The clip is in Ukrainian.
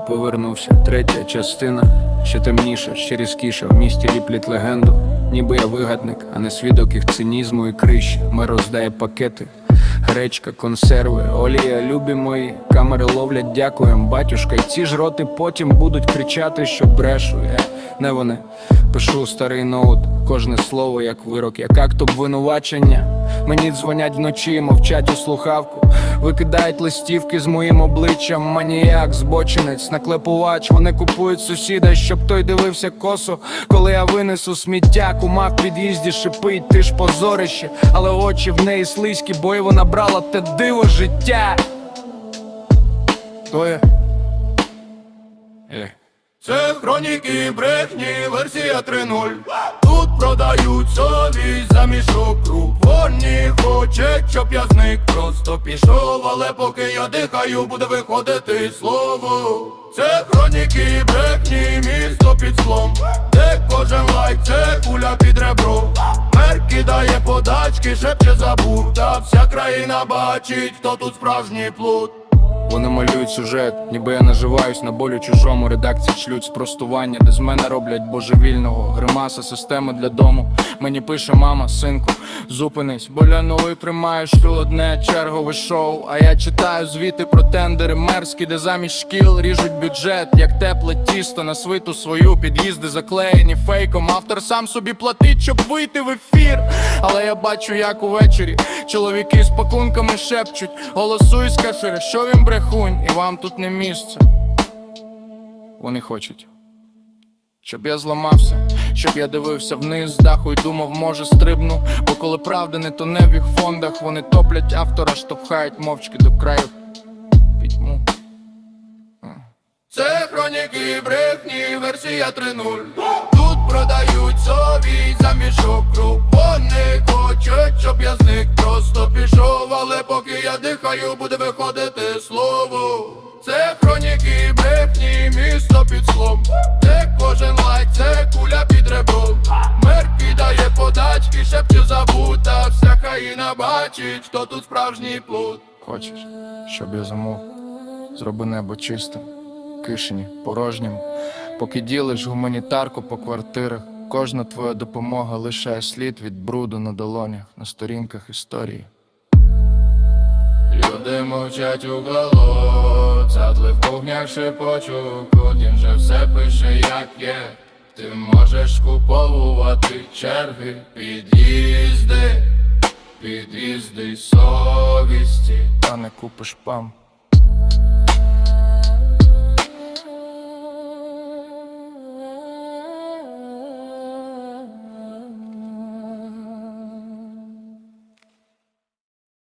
повернувся. Третя частина, ще темніша, ще різкіша. В місті ліплять легенду. Ніби я вигадник, а не свідок їх цинізму і крищ. Ми роздає пакети. Гречка, консерви, олія, любі мої, камери ловлять, дякуєм, батюшка. І ці ж роти потім будуть кричати, що брешу. я, не вони. Пишу старий ноут, кожне слово як вирок, як акт обвинувачення. Мені дзвонять вночі, мовчать у слухавку. Викидають листівки з моїм обличчям, маніяк, збочинець, наклепувач. Вони купують сусіда, щоб той дивився косо. Коли я винесу сміття, кума в під'їзді шипить, ти ж позорище, але очі в неї слизькі, бо вона брала те диво життя. То є? Е. Це хроніки брехні, версія 3.0 Тут продають совість за мішок круп Вони хочуть, щоб я зник. Просто пішов Але поки я дихаю, буде виходити слово. Це хроніки брехні, місто під склом Де кожен лайк, це куля під ребро. Мер кидає подачки, шепче забув. Та вся країна бачить, хто тут справжній плут Вони малюють сюжет, ніби я наживаюсь на болю чужому. Редакції шлють спростування, де з мене роблять божевільного. Гримаса, система для дому. Мені пише мама, синку, зупинись, бо ляновий тримаєш що одне чергове шоу. А я читаю звіти про тендери мерзкі, де замість шкіл ріжуть бюджет, як тепле тісто на свиту свою. Під'їзди заклеєні фейком. Автор сам собі платить, щоб вийти в ефір. Але я бачу, як увечері чоловіки з пакунками шепчуть, голосуй кашири, що він брехунь, і вам тут не місце. Вони хочуть. Щоб я зламався, щоб я дивився вниз з даху і думав, може стрибну. Бо коли правда не тоне в їх фондах, вони топлять автора, штовхають мовчки до краю. Пітьму. Це хроніки брехні, версія 3.0 Тут продають совість за мішок Вони хочуть, щоб я зник просто пішов. Але поки я дихаю, буде виходити слово. Це хроніки брехні, місто під склом Де кожен лайк, це країна бачить, хто тут справжній плут Хочеш, щоб я замов, зроби небо чистим, кишені порожнім, поки ділиш гуманітарку по квартирах. Кожна твоя допомога лишає слід від бруду на долонях, на сторінках історії. Люди мовчать у голод, задли в кухнях шепочу, Путін же все пише, як є. Ти можеш куповувати черги, під'їзди, під'їзди совісті. Та не купиш пам.